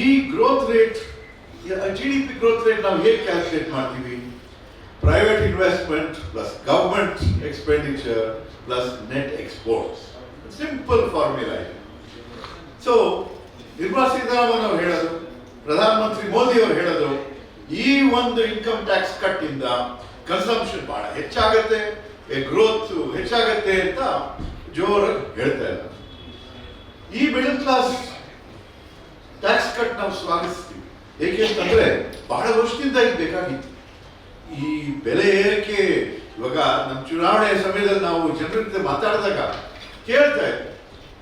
ಈ growth rate G D P growth rate ನಾವು ಹೇಗೆ ಕ್ಯಾಲ್ಕುಲೇಟ್ ಮಾಡ್ತೀವಿ? Private investment plus government expenditure plus net exports simple formula ಇದೆ. So Nirmala Sitharaman ಅವರು ಹೇಳೋದು, ಪ್ರಧಾನಮಂತ್ರಿ ಮೋದಿ ಅವರು ಹೇಳೋದು, ಈ ಒಂದು ಇನ್ಕಮ್ ಟ್ಯಾಕ್ಸ್ ಕಟ್ ಇಂದ ಕನ್ಸಂಪ್ಷನ್ ಬಹಳ ಹೆಚ್ಚಾಗತ್ತೆ ಗ್ರೋತ್ ಹೆಚ್ಚಾಗತ್ತೆ ಅಂತ ಜೋರಾಗಿ ಹೇಳ್ತಾ ಇದ್ದಾರೆ. ಈ ಮಿಡಲ್ ಕ್ಲಾಸ್ ಕಟ್ ನಾವು ಸ್ವಾಗತಿಸ್ತೀವಿ ಏಕೆ ಅಂತಂದ್ರೆ ಬಹಳ ವರ್ಷದಿಂದ ಇದು ಬೇಕಾಗಿತ್ತು. ಈ ಬೆಲೆ ಏರಿಕೆ, ಇವಾಗ ನಮ್ಮ ಚುನಾವಣೆ ಸಮಯದಲ್ಲಿ ನಾವು ಜನರ ಜೊತೆ ಮಾತಾಡಿದಾಗ ಕೇಳ್ತಾ ಇದ್ದೆ,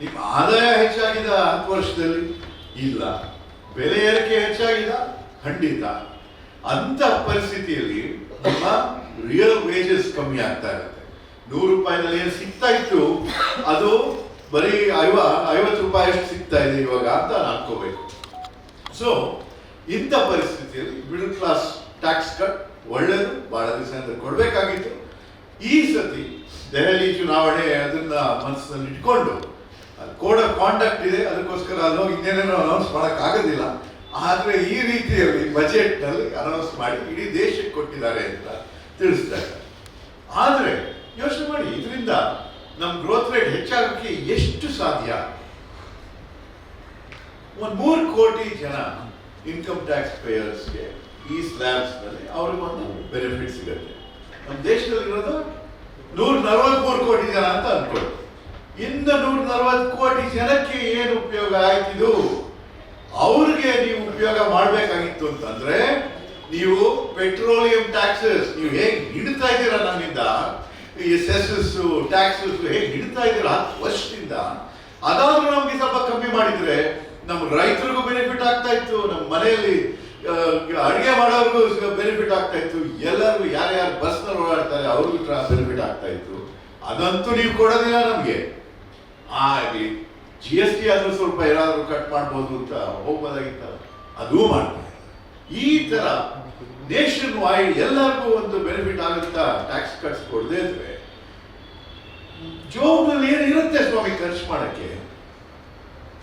ನಿಮ್ಮ ಆದಾಯ ಹೆಚ್ಚಾಗಿದ ಹತ್ತು ವರ್ಷದಲ್ಲಿ. ಇಲ್ಲ, ಬೆಲೆ ಏರಿಕೆ ಹೆಚ್ಚಾಗಿದ, ಖಂಡಿತ. ಅಂತ ಪರಿಸ್ಥಿತಿಯಲ್ಲಿ ನಮ್ಮ ರಿಯಲ್ ವೇಜಸ್ ಕಮ್ಮಿ ಆಗ್ತಾ ಇರುತ್ತೆ. ನೂರು ರೂಪಾಯಿನಲ್ಲಿ ಏನು ಸಿಗ್ತಾ ಇತ್ತು? ಅದು ಬರೀ ಐವ, ಐವತ್ತು ರೂಪಾಯಿ ಅಷ್ಟು ಸಿಗ್ತಾ ಇದೆ ಇವಾಗ ಅಂತ ಅನ್ಕೋಬೇಕು. ಸೊ ಇಂಥ ಪರಿಸ್ಥಿತಿಯಲ್ಲಿ ಮಿಡಲ್ ಕ್ಲಾಸ್ ಟ್ಯಾಕ್ಸ್ ಕಟ್ ಒಳ್ಳೆಯದು ಬಹಳ ದಿವಸದಿಂದ ಕೊಡಬೇಕಾಗಿತ್ತು. ಈ ಸತಿ ದೆಹಲಿ ಚುನಾವಣೆ ಅದನ್ನ ಮನಸ್ಸಿನಲ್ಲಿ ಇಟ್ಕೊಂಡು ಕೋಡ್ ಆಫ್ ಕಾಂಟ್ಯಾಕ್ಟ್ ಇದೆ, ಅದಕ್ಕೋಸ್ಕರ ಅದು ಇನ್ನೇನೇನೋ ಅನೌನ್ಸ್ ಮಾಡೋಕ್ಕಾಗೋದಿಲ್ಲ. ಆದರೆ ಈ ರೀತಿಯಲ್ಲಿ ಬಜೆಟ್ನಲ್ಲಿ ಅನೌನ್ಸ್ ಮಾಡಿ ಇಡೀ ದೇಶಕ್ಕೆ ಕೊಟ್ಟಿದ್ದಾರೆ ಅಂತ ತಿಳಿಸ್ತಾರೆ ಆದರೆ ಯೋಚನೆ ಮಾಡಿ, ಇದರಿಂದ ನಮ್ಮ ಗ್ರೋತ್ ರೇಟ್ ಹೆಚ್ಚಾಗೋಕ್ಕೆ ಎಷ್ಟು ಸಾಧ್ಯ? ಒಂದು ಮೂರು ಕೋಟಿ ಜನ ಇನ್ಕಮ್ ಟ್ಯಾಕ್ಸ್ ಪೇಯರ್ಸ್ಗೆ ಈ ಸ್ಲ್ಯಾಬ್ಸ್ನಲ್ಲಿ ಅವ್ರಿಗೆ ಒಂದು ಬೆನಿಫಿಟ್ ಸಿಗುತ್ತೆ. ನಮ್ಮ ದೇಶದಲ್ಲಿ ಇರೋದು ನೂರ ನಲವತ್ಮೂರು ಕೋಟಿ ಜನ ಅಂತ ಅನ್ಕೊಳ್ಳಿ. ಇಂದ ನೂರ ನಲವತ್ತು ಕೋಟಿ ಜನಕ್ಕೆ ಏನು ಉಪಯೋಗ ಆಯ್ತಿದು? ಅವ್ರಿಗೆ ನೀವು ಉಪಯೋಗ ಮಾಡಬೇಕಾಗಿತ್ತು ಅಂತಂದ್ರೆ ನೀವು ಪೆಟ್ರೋಲಿಯಂ ಟ್ಯಾಕ್ಸಸ್ ನೀವು ಹೇಗೆ ಹಿಡಿತಾ ಇದ್ದೀರಾ ನಮ್ಮಿಂದ? ಈ ಸೆಸಸ್ ಟ್ಯಾಕ್ಸಸ್ ಹೇಗೆ ಹಿಡಿತಾ ಇದ್ದೀರಾ ವರ್ಷದಿಂದ. ಅದಾದ್ರೂ ನಮ್ಗೆ ಸ್ವಲ್ಪ ಕಮ್ಮಿ ಮಾಡಿದ್ರೆ ನಮ್ಮ ರೈತರಿಗೂ ಬೆನಿಫಿಟ್ ಆಗ್ತಾ ಇತ್ತು, ನಮ್ಮ ಮನೆಯಲ್ಲಿ ಅಡುಗೆ ಮಾಡೋರಿಗೂ ಬೆನಿಫಿಟ್ ಆಗ್ತಾ ಇತ್ತು. ಎಲ್ಲರಿಗೂ ಯಾರ್ಯಾರು ಬಸ್ನಲ್ಲಿ ಓಡಾಡ್ತಾರೆ, ಅವ್ರಿಗೂ ಬೆನಿಫಿಟ್ ಆಗ್ತಾ ಇತ್ತು. ಅದಂತೂ ನೀವು ಕೊಡೋದಿಲ್ಲ ನಮಗೆ. ಹಾಗೆ ಜಿ ಎಸ್ ಟಿ ಆದರೂ ಸ್ವಲ್ಪ ಏನಾದರೂ ಕಟ್ ಮಾಡ್ಬೋದು ಅಂತ ಹೋಗ್ಬೋದಾಗಿತ್ತ ಅದೂ ಮಾಡ್ತಾರೆ. ಈ ತರ ನೇಷನ್ ವೈಡ್ ಎಲ್ಲರಿಗೂ ಒಂದು ಬೆನಿಫಿಟ್ ಆಗುತ್ತಾ ಟ್ಯಾಕ್ಸ್ ಕಟ್ಸ್ ಕೊಡದೇ ಇದ್ರೆ ಜೋಬ್ನಲ್ಲಿ ಏನು ಇರುತ್ತೆ ಸ್ವಾಮಿ ಖರ್ಚು ಮಾಡಕ್ಕೆ?